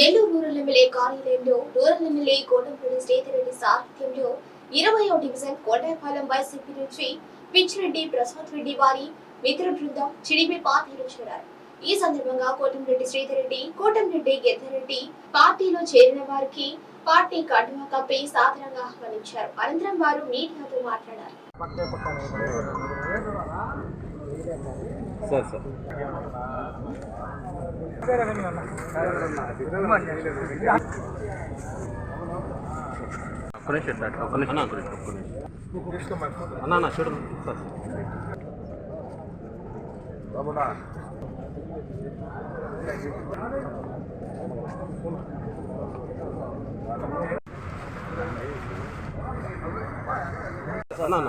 Nellore rural MLA కార్యాలయంలో rural MLA Kotampalli Sridhar Reddy సారథ్యంలో ఇరవయో డివిజన్ కోటాపాలెం వైసీపీ నుంచి పిచ్చిరెడ్డి ప్రసాద్ రెడ్డి వారి మిత్ర బృందం చిడిపి పార్టీలో చేరారు. ఈ సందర్భంగా కోటంరెడ్డి శ్రీధరెడ్డి కోటంరెడ్డి గిద్దరెడ్డి పార్టీలో చేరిన వారికి పార్టీ కండువా కప్పి సాధారణంగా ఆహ్వానించారు. అనంతరం వారు మీడియాతో మాట్లాడారు. ಸರ್ ಸರ್ ಕೊನೆ ಶೆಟ್ ಸರ್ ಕೊನೆ ಅಣ್ಣ ಕೊನೆ ಕೊನೆ ಅಣ್ಣ ಅಣ್ಣ ಶೆಟ್ ಸರ್ ಬಾಬಣ್ಣ ಅಣ್ಣ ಅಣ್ಣ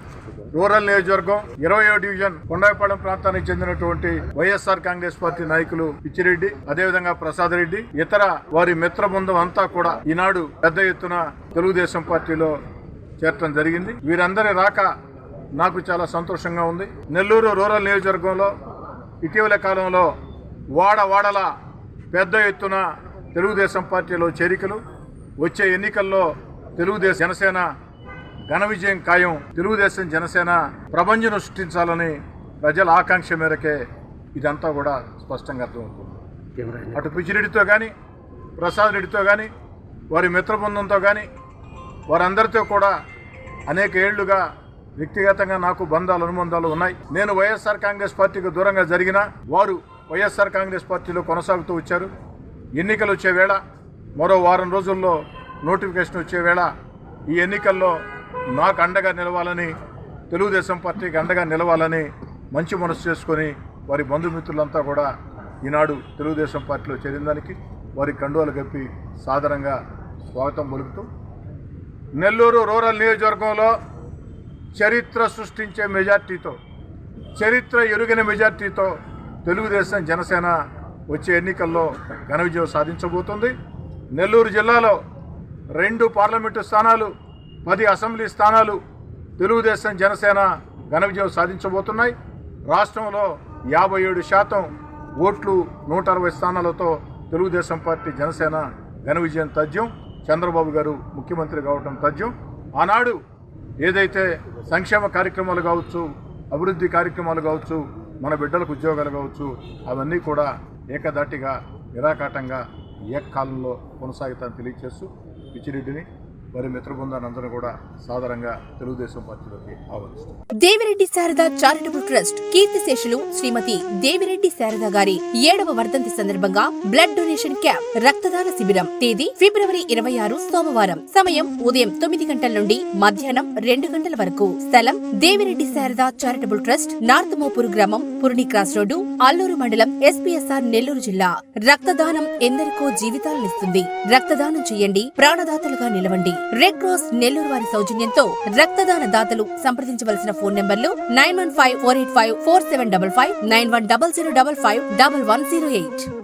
రూరల్ నియోజకవర్గం ఇరవై డివిజన్ కొండాయిపాలెం ప్రాంతానికి చెందినటువంటి వైఎస్ఆర్ కాంగ్రెస్ పార్టీ నాయకులు పిచ్చిరెడ్డి అదేవిధంగా ప్రసాద్ రెడ్డి ఇతర వారి మిత్ర బృందం అంతా కూడా ఈనాడు పెద్ద ఎత్తున తెలుగుదేశం పార్టీలో చేరటం జరిగింది. వీరందరి రాక నాకు చాలా సంతోషంగా ఉంది. నెల్లూరు రూరల్ నియోజకవర్గంలో ఇటీవల కాలంలో వాడ వాడల పెద్ద ఎత్తున తెలుగుదేశం పార్టీలో చేరికలు. వచ్చే ఎన్నికల్లో తెలుగుదేశం జనసేన ఘన విజయం ఖాయం తెలుగుదేశం జనసేన ప్రపంచం సృష్టించాలని ప్రజల ఆకాంక్ష మేరకే ఇదంతా కూడా స్పష్టంగా అర్థమవుతుంది. అటు పిచ్చిరెడ్డితో కానీ ప్రసాద్ రెడ్డితో కానీ వారి మిత్రబృందంతో కానీ వారందరితో కూడా అనేక ఏళ్ళుగా వ్యక్తిగతంగా నాకు బంధాలు అనుబంధాలు ఉన్నాయి. నేను వైఎస్ఆర్ కాంగ్రెస్ పార్టీకి దూరంగా జరిగిన వారు వైఎస్ఆర్ కాంగ్రెస్ పార్టీలో కొనసాగుతూ వచ్చారు. ఎన్నికలు వచ్చే వేళ మరో వారం రోజుల్లో నోటిఫికేషన్ వచ్చే వేళ ఈ ఎన్నికల్లో నాకు అండగా నిలవాలని తెలుగుదేశం పార్టీకి అండగా నిలవాలని మంచి మనసు చేసుకొని వారి బంధుమిత్రులంతా కూడా ఈనాడు తెలుగుదేశం పార్టీలో చేరిన దానికి వారి కండువాలు కప్పి సాధారణంగా స్వాగతం పలుకుతూ నెల్లూరు రూరల్ నియోజకవర్గంలో చరిత్ర సృష్టించే మెజార్టీతో చరిత్ర ఎరుగిన మెజార్టీతో తెలుగుదేశం జనసేన వచ్చే ఎన్నికల్లో ఘన విజయం సాధించబోతుంది. నెల్లూరు జిల్లాలో రెండు పార్లమెంటు స్థానాలు పది అసెంబ్లీ స్థానాలు తెలుగుదేశం జనసేన ఘన విజయం సాధించబోతున్నాయి. రాష్ట్రంలో యాభై ఏడు శాతం ఓట్లు నూట అరవై స్థానాలతో తెలుగుదేశం పార్టీ జనసేన ఘన విజయం తథ్యం. చంద్రబాబు గారు ముఖ్యమంత్రి కావటం తథ్యం. ఆనాడు ఏదైతే సంక్షేమ కార్యక్రమాలు కావచ్చు అభివృద్ధి కార్యక్రమాలు కావచ్చు మన బిడ్డలకు ఉద్యోగాలు కావచ్చు అవన్నీ కూడా ఏకదాటిగా నిరాకాటంగా ఏకకాలంలో కొనసాగుతాను తెలియజేస్తూ పిచ్చిరెడ్డిని మరి మిత్ర బృందాన్ని కూడా సాధారణంగా తెలుగుదేశం పార్టీలోకి ఆహ్వానిస్తారు. దేవిరెడ్డి శారద చారిటబుల్ ట్రస్ట్ కీర్తిశేషులు శ్రీమతి దేవిరెడ్డి శారద గారి ఏడవ వర్ధంతి సందర్భంగా బ్లడ్ డొనేషన్ క్యాంప్ రక్తదాన శిబిరం తేదీ ఫిబ్రవరి ఇరవై ఆరు సోమవారం. సమయం ఉదయం తొమ్మిది గంటల నుండి మధ్యాహ్నం రెండు గంటల వరకు. స్థలం Devireddy Sharada charitable trust north Mopuru గ్రామం పురుని క్రాస్ రోడ్డు అల్లూరు మండలం ఎస్పీఎస్ఆర్ నెల్లూరు జిల్లా. రక్తదానం ఎందరికో జీవితాలనిస్తుంది రక్తదానం చేయండి ప్రాణదాతలుగా నిలవండి. రెడ్ క్రాస్ నెల్లూరు వారి సౌజన్యంతో రక్తదాన దాతలు సంప్రదించవలసిన ఫోన్ నెంబర్లు nine one five four eight five four seven double five nine one double zero double five double one zero eight.